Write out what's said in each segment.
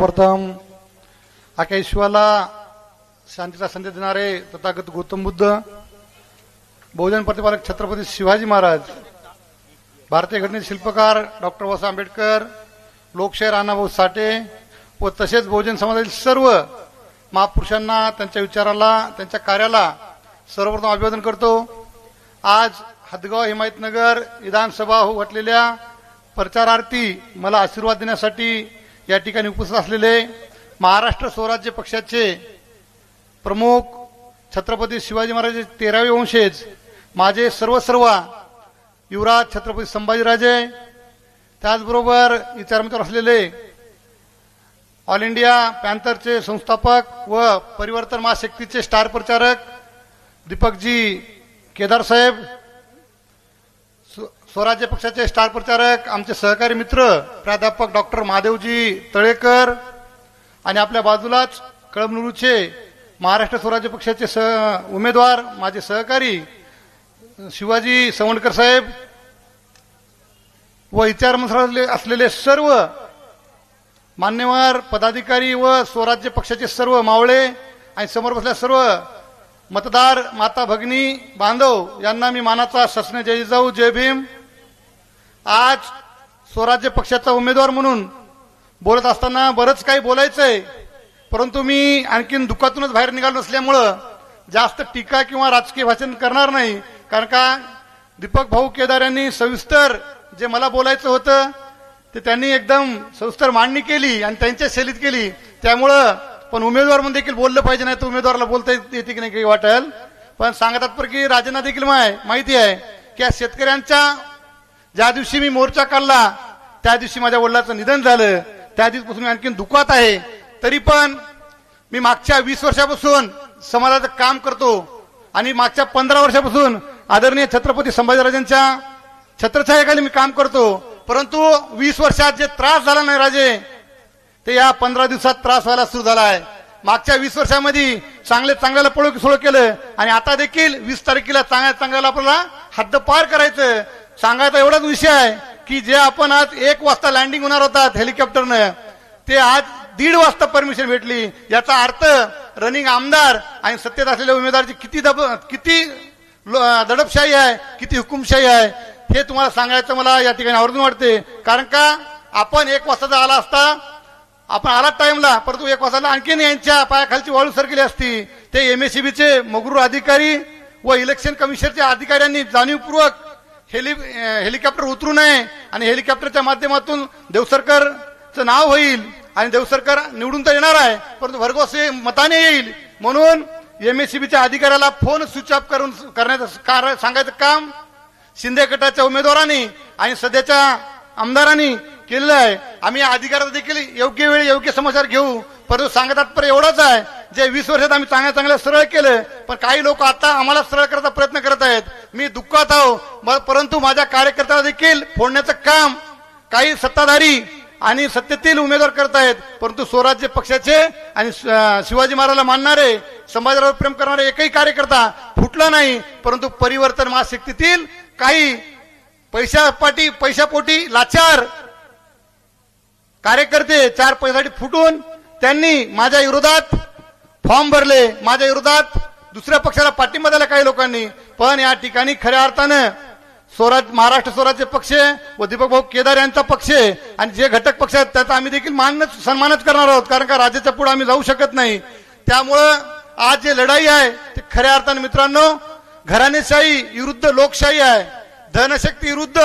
सर्वप्रथम आख्या विश्वाला शांतीचा संदेश देणारे तथागत गौतम बुद्ध बहुजन प्रतिपालक छत्रपती शिवाजी महाराज भारतीय घटनेचे शिल्पकार डॉक्टर बाबासाहेब आंबेडकर लोकशाहीर अण्णाभाऊ साठे व तसेच बहुजन समाजातील सर्व महापुरुषांना त्यांच्या विचाराला त्यांच्या कार्याला सर्वप्रथम अभिवादन करतो. आज हदगाव हिमायतनगर विधानसभा हो घटलेल्या प्रचारार्थी मला आशीर्वाद देण्यासाठी या ठिकाणी उपस्थित असलेले महाराष्ट्र स्वराज्य पक्षाचे प्रमुख छत्रपती शिवाजी महाराज तेरावे वंशज माझे सर्व सर्व युवराज छत्रपती संभाजीराजे त्याचबरोबर विचारमित्र असलेले ऑल इंडिया पॅन्थरचे संस्थापक व परिवर्तन महाशक्तीचे स्टार प्रचारक दीपकजी केदार साहेब स्वराज्य पक्षाचे स्टार प्रचारक आमचे सहकारी मित्र प्राध्यापक डॉक्टर महादेवजी तळेकर आणि आपल्या बाजूलाच कळमनुरूचे महाराष्ट्र स्वराज्य पक्षाचे स उमेदवार माझे सहकारी शिवाजी सवंडकर साहेब व विचार मंत्रालय असलेले सर्व मान्यवर पदाधिकारी व स्वराज्य पक्षाचे सर्व मावळे आणि समोर बसल्या सर्व मतदार माता भगिनी बांधव यांना मी मानाचा ससने जय जाऊ जय भीम. आज स्वराज्य पक्षाचा उमेदवार म्हणून बोलत असताना बरंच काही बोलायचंय. परंतु मी आणखीन दुःखातूनच बाहेर निघालो नसल्यामुळं जास्त टीका किंवा राजकीय भाषण करणार नाही. कारण का दीपक भाऊ केदार यांनी सविस्तर जे मला बोलायचं होतं ते त्यांनी एकदम सविस्तर मांडणी केली आणि त्यांच्या शैलीत केली. त्यामुळं पण उमेदवार म्हणून देखील बोललं पाहिजे नाही तर उमेदवाराला बोलता येते की नाही काही वाटेल. पण सांगतात पर की राजांना देखील माय- माहिती आहे की या शेतकऱ्यांच्या ज्या दिवशी मी मोर्चा काढला त्या दिवशी माझ्या वडिलाचं निधन झालं. त्या दिवशीपासून मी आणखीन दुःखात आहे. तरी पण मी मागच्या वीस वर्षापासून समाजाचं काम करतो आणि मागच्या पंधरा वर्षापासून आदरणीय छत्रपती संभाजीराजांच्या छत्रछायाखाली मी काम करतो. परंतु वीस वर्षात जे त्रास झाला नाही राजे ते या पंधरा दिवसात त्रास व्हायला सुरू झाला आहे मागच्या वीस वर्षामध्ये चांगले चांगल्याला पळू सोळ केलं आणि आता देखील वीस तारखेला चांगल्या चांगल्याला आपल्याला हद्द पार करायचं. सांगायचा एवढाच विषय आहे की जे आपण आज एक वाजता लँडिंग होणार होतात हेलिकॉप्टरनं ते आज दीड वाजता परमिशन भेटली. याचा अर्थ रनिंग आमदार आणि सत्तेत असलेल्या उमेदवारची किती दब किती लो- दडपशाही आहे किती हुकुमशाही आहे हे तुम्हाला सांगायचं मला या ठिकाणी आवर्जून वाटते. कारण का आपण एक वाजता आला असता आपण आला टाइमला परंतु एक वाजता आणखीन यांच्या पायाखालची वाळू सरकली असती. ते एमएससीबीचे मगरूर अधिकारी व इलेक्शन कमिशनच्या अधिकाऱ्यांनी जाणीवपूर्वक हेलि हेलिकॉप्टर उतरू नये आणि हेलिकॉप्टरच्या माध्यमातून देवसरकरचं नाव होईल आणि देवसरकर निवडून तर येणार आहे परंतु भरघोसे मताने येईल. म्हणून एमएससीबीच्या अधिकाऱ्याला फोन स्विच ऑफ करून करण्याचं सांगायचं काम शिंदे गटाच्या उमेदवारांनी आणि सध्याच्या आमदारांनी केलेलं आहे. आम्ही या अधिकाराचा देखील योग्य वेळी योग्य समाचार घेऊ. परंतु सांगतात पर एवढंच आहे जे वीस वर्षात आम्ही चांगल्या चांगल्या सरळ केलं पण काही लोक आता आम्हाला सरळ करायचा प्रयत्न करत आहेत. मी दुःखात आहो. परंतु माझ्या कार्यकर्त्याला देखील फोडण्याचं काम काही सत्ताधारी आणि सत्तेतील उमेदवार करत आहेत. परंतु स्वराज्य पक्षाचे आणि शिवाजी महाराजला मानणारे समाजावर प्रेम करणारे एकही कार्यकर्ता फुटला नाही. परंतु परिवर्तन महाशक्तीतील काही पैशापाटी पैशापोटी लाचार कार्यकर्ते चार पैशासाठी फुटून त्यांनी माझ्या विरोधात फॉर्म भरले. माझ्या विरोधात दुसऱ्या पक्षाला पाठिंबा दिला काही लोकांनी. पण या ठिकाणी खऱ्या अर्थानं स्वराज महाराष्ट्र स्वराज्य पक्ष व दीपक भाऊ केदार यांचा पक्ष आणि जे घटक पक्ष आहेत त्याचा आम्ही देखील मानच सन्मानच करणार आहोत. कारण का राज्याच्या पुढे आम्ही जाऊ शकत नाही. त्यामुळं आज जे लढाई आहे ते खऱ्या अर्थानं मित्रांनो घराणेशाही विरुद्ध लोकशाही आहे. धनशक्ती विरुद्ध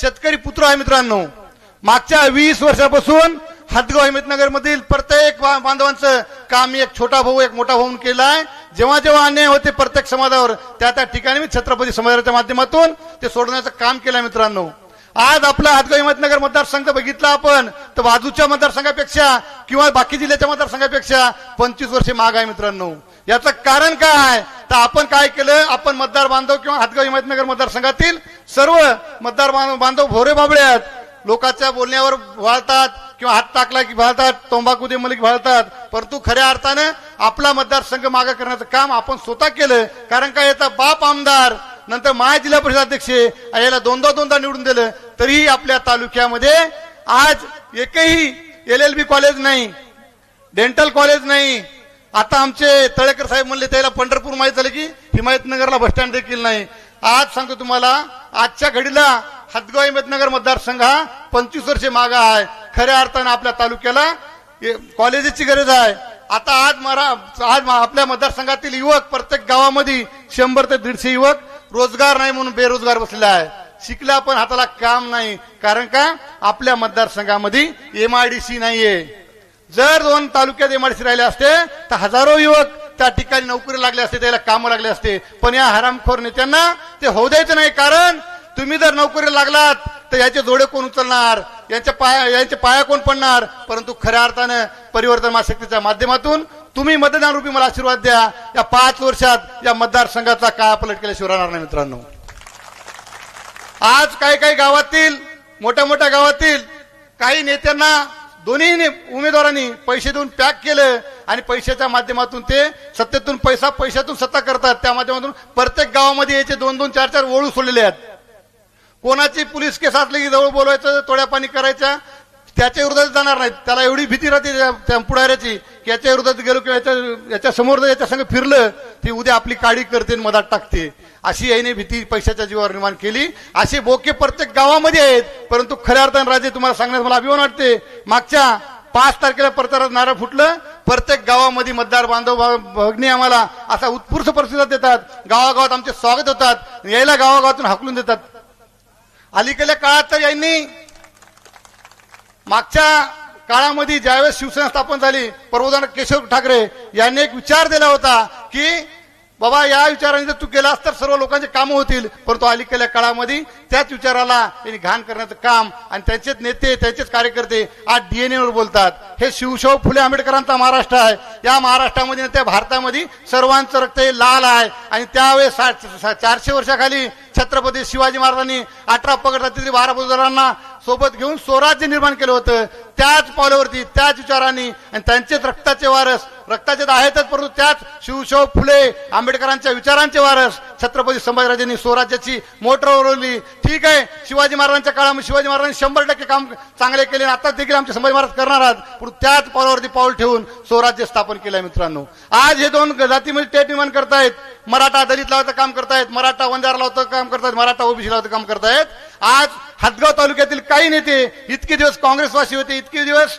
शेतकरी पुत्र आहे मित्रांनो. मागच्या वीस वर्षापासून हदगाव अहमदनगर मधील प्रत्येक बांधवांचं काम मी एक छोटा भाऊ एक मोठा भाऊ केला आहे जेव्हा जेव्हा अन्याय होते प्रत्येक समाजावर त्या त्या ठिकाणी मी छत्रपती समाजाच्या माध्यमातून ते सोडवण्याचं काम केलं मित्रांनो. आज आपला हदगाव हिमतनगर मतदारसंघ बघितला आपण तर बाजूच्या मतदारसंघापेक्षा किंवा बाकी जिल्ह्याच्या मतदारसंघापेक्षा पंचवीस वर्षे माग आहे मित्रांनो. याचं कारण काय? आहे तर आपण काय केलं? आपण मतदार बांधव किंवा हदगाव हिमतनगर मतदारसंघातील सर्व मतदार बांधव बांधव भोरे बाबळे आहेत. लोकांच्या बोलण्यावर वाळतात किंवा हात टाकला की भाळतात तंबाखू दे मलिक भाळतात परंतु खऱ्या अर्थानं आपला मतदारसंघ मागे करण्याचं काम आपण स्वतः केलं. कारण काय याचा बाप आमदार नंतर माय जिल्हा परिषद अध्यक्ष याला दोनदा दोनदा निवडून दिलं. तरीही आपल्या तालुक्यामध्ये आज एकही एल एल बी कॉलेज नाही डेंटल कॉलेज नाही. आता आमचे तळेकर साहेब म्हणले त्याला पंढरपूर माहीत झालं की हिमायतनगरला बस स्टँड देखील नाही. आज सांगतो तुम्हाला आजच्या घडीला हदगाव अहमदनगर मतदारसंघ हा पंचवीस वर्षे मागा आहे. खऱ्या अर्थानं आपल्या तालुक्याला कॉलेजेसची गरज आहे. आता आज मरा आज आपल्या मतदारसंघातील युवक प्रत्येक गावामध्ये शंभर ते दीडशे युवक रोजगार नाही म्हणून बेरोजगार बसलेला आहे. शिकला पण हाताला काम नाही. कारण का? आपल्या मतदारसंघामध्ये एमआयडीसी नाहीये. जर दोन तालुक्यात एमआयडीसी राहिले असते तर हजारो युवक त्या ठिकाणी नोकरी लागले असते त्याला कामं लागले असते. पण या हरामखोर नेत्यांना ते होऊ द्यायचं नाही. कारण तुम्ही जर नोकरीला लागलात तर याचे जोडे कोण उचलणार? यांच्या पाया यांच्या पाया कोण पडणार? परंतु खऱ्या अर्थानं परिवर्तन महाशक्तीच्या माध्यमातून तुम्ही मतदान रूपी मला आशीर्वाद द्या. या पाच वर्षात या मतदारसंघाचा काय पलट केल्याशिवाय राहणार नाही मित्रांनो? आज काही काही गावातील मोठ्या मोठ्या गावातील काही नेत्यांना दोन्ही ने- उमेदवारांनी पैसे देऊन पॅक केलं आणि पैशाच्या माध्यमातून ते सत्तेतून पैसा पैशातून सत्ता करतात. त्या माध्यमातून प्रत्येक गावामध्ये याचे दोन दोन चार चार ओळू सोडलेले आहेत. कोणाची पोलीस केस असली की जवळ बोलवायचं तोड्या पाणी करायच्या त्याच्या विरोधात जाणार नाहीत. त्याला एवढी भीती राहते त्या- पुढाऱ्याची की याच्या विरोधात गेलो किंवा याच्या याच्या समोर जर याच्या संग फिरलं ती उद्या आपली काडी करते आणि मधात टाकते. अशी याने भीती पैशाच्या जीवावर निर्माण केली. असे बोके प्रत्येक गावामध्ये आहेत परंतु खऱ्या अर्थानं राजे तुम्हाला सांगण्यास मला अभिमान वाटते. मागच्या पाच तारखेला प्रचारात नारळ फुटलं. प्रत्येक गावामध्ये मतदार बांधव भगनी आम्हाला असा उत्स्फूर्त प्रतिसाद देतात. गावागावात आमचे स्वागत होतात. यायला गावागावातून हाकलून देतात. अलीकडल्या काळात तर यांनी मागच्या काळामध्ये ज्यावेळेस शिवसेना स्थापन झाली प्रबोधन केशव ठाकरे यांनी एक विचार दिला होता की बाबा या विचाराने जर तू केलास तर सर्व लोकांचे कामं होतील. परंतु अलीकडल्या काळामध्ये त्याच विचाराला त्यांनी घाण करण्याचं काम आणि त्यांचेच नेते त्यांचेच कार्यकर्ते आज डीएनए वर बोलतात. हे शिवशाहू फुले आंबेडकरांचा महाराष्ट्र आहे. या महाराष्ट्रामध्ये त्या भारतामध्ये सर्वांचं रक्त हे लाल आहे. आणि त्यावेळेस चारशे वर्षाखाली छत्रपती शिवाजी महाराजांनी अठरा पगड रात्री बारा बुजुर्गांना सोबत घेऊन स्वराज्य निर्माण केलं होतं. त्याच पावलावरती त्याच विचारांनी आणि त्यांचेच रक्ताचे वारस रक्ताचे तर आहेतच परंतु त्याच शिवशाहू फुले आंबेडकरांच्या विचारांचे वारस छत्रपती संभाजीराजांनी स्वराज्याची मोटर ओरवली ठीक आहे शिवाजी महाराजांच्या काळामध्ये शिवाजी महाराजांनी शंभर टक्के काम चांगले केले आणि आता देखील आमचे संभाजी महाराज करणार आहात. परंतु त्याच पावलावरती पाऊल ठेवून स्वराज्य स्थापन केलंय मित्रांनो. आज हे दोन जातीमध्ये टेट निर्माण करतायत. मराठा दलित लावतं काम करतायत मराठा वंजार लावतं काम करतायत मराठा ओबीसी लावतं काम करतायत. आज हदगाव तालुक्यातील काही नेते इतके दिवस काँग्रेसवासी होते इतके दिवस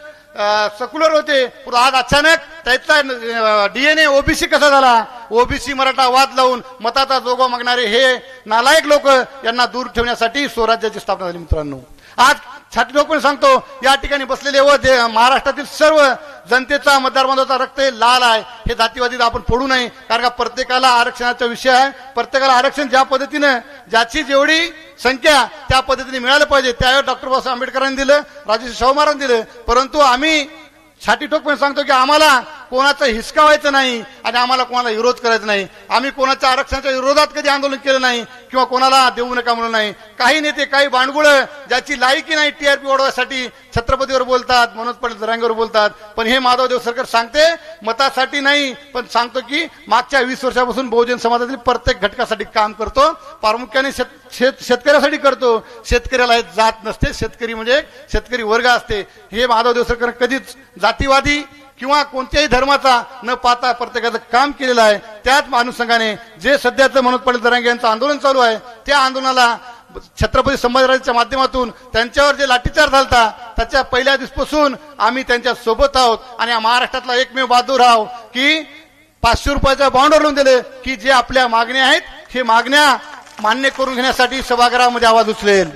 सकुलर होते. पण आज अचानक त्याचा डीएनए ओबीसी कसा झाला? ओबीसी मराठा वाद लावून मताचा जोगवा मागणारे हे नालायक लोक यांना दूर ठेवण्यासाठी स्वराज्याची स्थापना झाली मित्रांनो. आज छाती ठोकून सांगतो या ठिकाणी बसलेले व महाराष्ट्रातील सर्व जनतेचा मतदार बांधवाचा रक्त हे लाल आहे. हे जातीवादी आपण फोडू नये कारण का प्रत्येकाला आरक्षणाचा विषय आहे. प्रत्येकाला आरक्षण ज्या पद्धतीनं ज्याची जेवढी संख्या त्या पद्धतीने मिळालं पाहिजे. त्यावेळी डॉक्टर बाबासाहेब आंबेडकरांनी दिलं राजेश शाहू महाराज दिलं. परंतु आम्ही छाती ठोकपणे सांगतो की आम्हाला कोणाचं हिसकावायचं नाही आणि आम्हाला कोणाला विरोध करायचा नाही. आम्ही कोणाच्या आरक्षणाच्या विरोधात कधी आंदोलन केलं नाही किंवा कोणाला देऊ नका म्हणून नाही. काही नेते काही बांडगुळ ज्याची लायकी नाही टीआरपी वाढवायसाठी छत्रपतीवर बोलतात मनोज पंडित जरांगेवर बोलतात. पण हे माधवदेव सरकार सांगते मतासाठी नाही पण सांगतो की मागच्या वीस वर्षापासून बहुजन समाजातील प्रत्येक घटकासाठी काम करतो प्रामुख्याने शेत शेत शेतकऱ्यासाठी करतो. शेतकऱ्याला हे जात नसते शेतकरी म्हणजे शेतकरी वर्ग असते. हे माधवदेव सरकार कधीच जातीवादी किंवा कोणत्याही धर्माचा न पाहता प्रत्येकाचं काम केलेलं आहे त्याच अनुषंगाने जे सध्याचं मनोज पाटील दरांगे यांचं आंदोलन चालू आहे त्या आंदोलनाला छत्रपती संभाजीराजांच्या माध्यमातून त्यांच्यावर जे लाठीचार झालता त्याच्या पहिल्या दिवसपासून आम्ही त्यांच्यासोबत आहोत आणि महाराष्ट्रातला एकमेव बहादूर आहोत की पाचशे रुपयाच्या बॉन्डवर लावून दिले की जे आपल्या मागण्या आहेत हे मागण्या मान्य करून घेण्यासाठी सभागृहामध्ये आवाज उचलेल.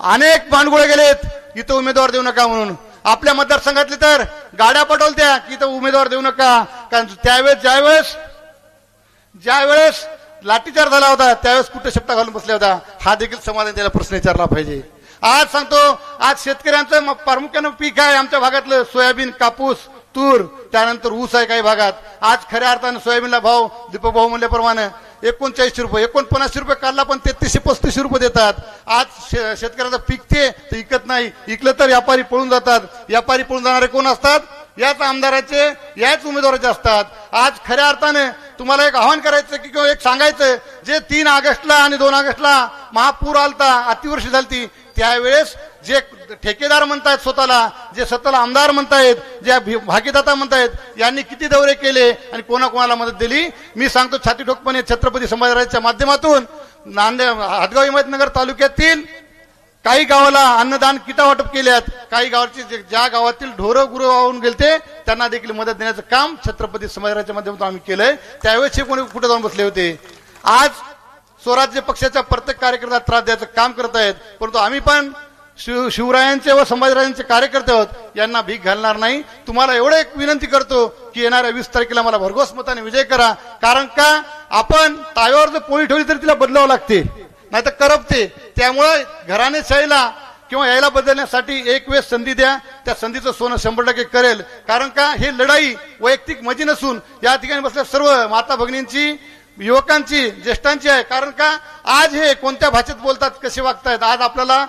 अनेक बांडगुळे गेलेत इथं उमेदवार देऊ नका म्हणून. आपल्या मतदारसंघातले तर गाड्या पटवल्या की तर उमेदवार देऊ नका. कारण त्यावेळेस ज्यावेळेस ज्यावेळेस लाठीचार झाला होता त्यावेळेस कुठे शब्द घालून बसल्या होता हा देखील समाधान त्याला प्रश्न विचारला पाहिजे. आज सांगतो आज शेतकऱ्यांचं प्रामुख्यानं पीक आहे आमच्या भागातलं सोयाबीन कापूस तूर त्यानंतर ऊस आहे काही भागात. आज खऱ्या अर्थानं सोयाबीनला भाव दीपभाऊ म्हणल्याप्रमाणे एकोणचाळीसशे रुपये एकोणपन्नासशे रुपये काढला पण तेहतीसशे पस्तीसशे रुपये देतात. आज शे- शेतकऱ्याचं पिकते तर इकत नाही. इकलं तर व्यापारी पळून जातात. व्यापारी पळून जाणारे कोण असतात? याच आमदाराचे याच उमेदवाराचे असतात. आज खऱ्या अर्थाने तुम्हाला एक आव्हान करायचं की किंवा एक सांगायचं जे तीन ऑगस्टला आणि दोन ऑगस्टला महापूर आलता अतिवृष्टी झालती त्यावेळेस जे ठेकेदार म्हणतायत स्वतःला जे स्वतःला आमदार म्हणतायत जे भि- भागीदाता म्हणतायत यांनी किती दौरे केले आणि कोणाकोणाला मदत दिली? मी सांगतो छाती ठोकपणे छत्रपती संभाजीराजांच्या माध्यमातून नांदे हातगाव हिमायतनगर तालुक्यातील काही गावाला अन्नदान किटा वाटप केल्यात. काही गावाची ज्या गावातील ढोरं गुरु वाहून गेलते त्यांना देखील मदत देण्याचं काम छत्रपती संभाजीराजांच्या माध्यमातून आम्ही केलंय. त्यावेळेस हे कोणी कुठे जाऊन बसले होते? आज स्वराज्य पक्षाच्या प्रत्येक कार्यकर्त्याला त्रास द्यायचं काम करत आहेत परंतु आम्ही पण शिव शिवरायांचे व संभाजीराजांचे कार्यकर्ते आहोत यांना भीक घालणार नाही. तुम्हाला एवढं एक विनंती करतो की येणाऱ्या वीस तारखेला मला भरघोस मताने विजय करा. कारण का? आपण ताव्यावर जर पोळी ठेवली तर तिला बदलावं लागते. नाही तर करपते. त्यामुळे घराणेशाहीला किंवा यायला बदलण्यासाठी एक वेळ संधी द्या. त्या संधीचं सोनं शंभर टक्के करेल. कारण का? हे लढाई वैयक्तिक मजी नसून या ठिकाणी बसल्या सर्व माता भगिनींची युवकांची ज्येष्ठांची आहे. कारण का? आज हे कोणत्या भाषेत बोलतात कसे वागतायत? आज आपल्याला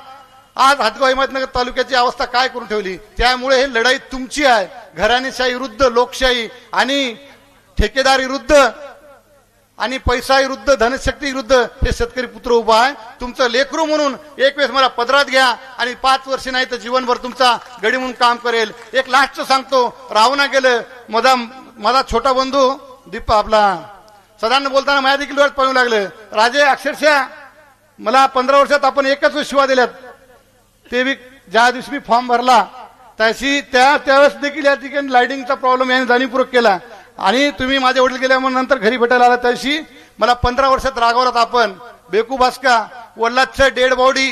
आज हातगाव हिमायतनगर तालुक्याची अवस्था काय करून ठेवली? त्यामुळे हे लढाई तुमची आहे. घराणेशाही विरुद्ध लोकशाही आणि ठेकेदार विरुद्ध आणि पैसा विरुद्ध धनशक्ती विरुद्ध हे शेतकरी पुत्र उभा आहे. तुमचं लेकरू म्हणून एक वेळेस मला पदरात घ्या आणि पाच वर्ष नाही तर जीवनभर तुमचा गडी म्हणून काम करेल. एक लास्ट सांगतो. रावणा गेलं. मधा माझा छोटा बंधू दीप आपला. सदांना बोलताना माझ्या देखील डोळ्यात पाहू लागलं. राजे अक्षरशः मला पंधरा वर्षात आपण एकच शिवा दिल्यात. ते बी ज्या दिवशी मी फॉर्म भरला त्याशी त्या त्यावेळेस देखील या ठिकाणी लाइटिंगचा प्रॉब्लेम याने जाणीवपूर्वक केला. आणि तुम्ही माझे वडील गेल्यामुळे नंतर घरी भेटायला आला त्याशी मला पंधरा वर्षात रागावलात आपण. बेकू भास्का वडिलाचं डेड बॉडी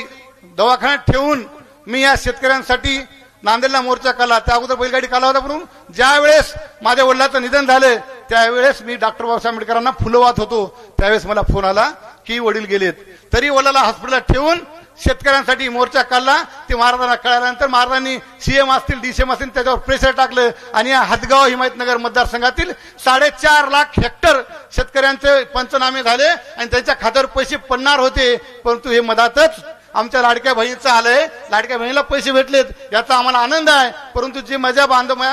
दवाखान्यात ठेवून मी या शेतकऱ्यांसाठी नांदेडला मोर्चा काला त्या अगोदर बैलगाडी काला होता म्हणून ज्या वेळेस माझ्या वडिलाचं निधन झालं त्यावेळेस मी डॉक्टर बाबासाहेब आंबेडकरांना फुलं होतो. त्यावेळेस मला फोन आला की वडील गेलेत. तरी वडिलाला हॉस्पिटलात ठेवून शेतकऱ्यांसाठी मोर्चा काढला. ते महाराजांना कळाल्यानंतर महाराजांनी सीएम असतील डीसीएम असतील त्याच्यावर प्रेशर टाकलं. आणि या हदगाव हिमायतनगर मतदारसंघातील साडेचार लाख हेक्टर शेतकऱ्यांचे पंचनामे झाले आणि त्यांच्या खात्यावर पैसे पडणार होते. परंतु हे मधातच आमच्या लाडक्या बहिणीचं आलंय. लाडक्या बहिणीला पैसे भेटलेत. याचा आम्हाला आनंद आहे. परंतु जे माझ्या बांधव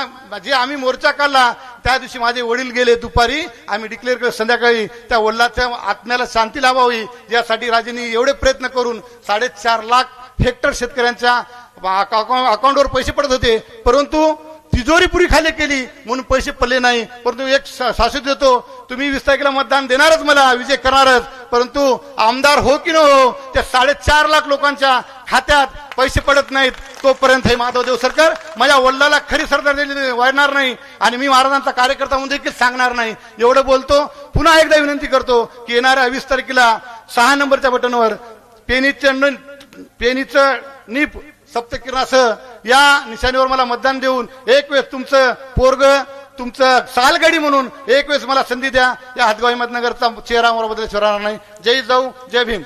जे आम्ही मोर्चा काढला त्या दिवशी माझे वडील गेले दुपारी. आम्ही डिक्लेअर केलं संध्याकाळी त्या वडिलाच्या आत्म्याला शांती लाभावी. यासाठी राजेंनी एवढे प्रयत्न करून साडेचार लाख हेक्टर शेतकऱ्यांच्या अकाउंटवर पैसे पडत होते. परंतु तिजोरी पुरी खाली केली म्हणून पैसे पडले नाही. परंतु एक सा- देतो तुम्ही वीस तारखेला मतदान देणारच मला विजय करणारच. परंतु आमदार हो की न हो त्या साडेचार लाख लोकांच्या खात्यात पैसे पडत नाहीत तोपर्यंत हे माधवदेव सरकार माझ्या वडिलाला खरी सरदार वाढणार नाही आणि मी महाराजांचा कार्यकर्ता म्हणून देखील सांगणार नाही. एवढं बोलतो. पुन्हा एकदा विनंती करतो की येणाऱ्या वीस तारखेला सहा नंबरच्या बटनवर पेनीचं न- पेनीचं नीप सप्तकिरणासह या निशाणीवर मला मतदान देऊन एक वेळेस तुमचं पोरग तुमचं सालगाडी म्हणून एक वेळेस मला संधी द्या. या हातगाव अहमदनगरचा चेहरा मला बदल नाही. जय जाऊ जय भीम.